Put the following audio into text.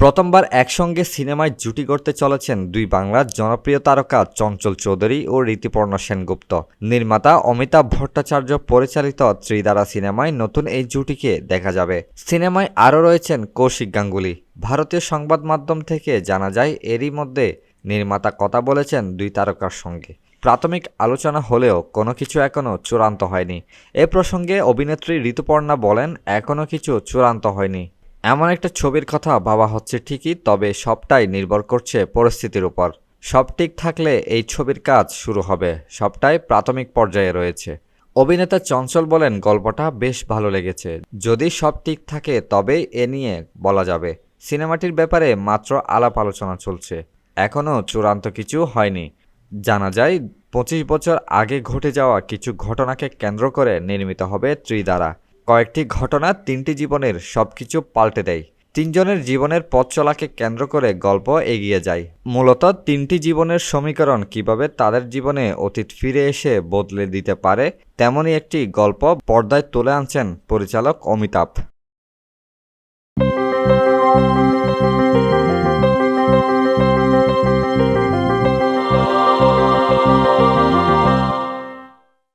প্রথমবার একসঙ্গে সিনেমায় জুটি করতে চলেছেন দুই বাংলার জনপ্রিয় তারকা চঞ্চল চৌধুরী ও ঋতুপর্ণ সেনগুপ্ত। নির্মাতা অমিতাভ ভট্টাচার্য পরিচালিত ত্রিদারা সিনেমায় নতুন এই জুটিকে দেখা যাবে। সিনেমায় আরও রয়েছেন কৌশিক গাঙ্গুলি। ভারতীয় সংবাদ মাধ্যম থেকে জানা যায়, এরই মধ্যে নির্মাতা কথা বলেছেন দুই তারকার সঙ্গে। প্রাথমিক আলোচনা হলেও কোনো কিছু এখনও চূড়ান্ত হয়নি। এ প্রসঙ্গে অভিনেত্রী ঋতুপর্ণা বলেন এখনও কিছু চূড়ান্ত হয়নি। এমন একটা ছবির কথা ভাবা হচ্ছে ঠিকই, তবে সবটাই নির্ভর করছে পরিস্থিতির উপর। সব ঠিক থাকলে এই ছবির কাজ শুরু হবে, সবটাই প্রাথমিক পর্যায়ে রয়েছে। অভিনেতা চঞ্চল বলেন, গল্পটা বেশ ভালো লেগেছে। যদি সব ঠিক থাকে, তবেই এ নিয়ে বলা যাবে। সিনেমাটির ব্যাপারে মাত্র আলাপ আলোচনা চলছে। এখনও চূড়ান্ত কিছু হয়নি। জানা যায়, পঁচিশ বছর আগে ঘটে যাওয়া কিছু ঘটনাকে কেন্দ্র করে নির্মিত হবে ত্রিদারা কয়েকটি ঘটনা তিনটি জীবনের সবকিছু পাল্টে দেয়। তিনজনের জীবনের পথ চলাকে কেন্দ্র করে গল্প এগিয়ে যায়। মূলত তিনটি জীবনের সমীকরণ কীভাবে তাদের জীবনে অতীত ফিরে এসে বদলে দিতে পারে, তেমনই একটি গল্প পর্দায় তুলে আনছেন পরিচালক অমিতাভ।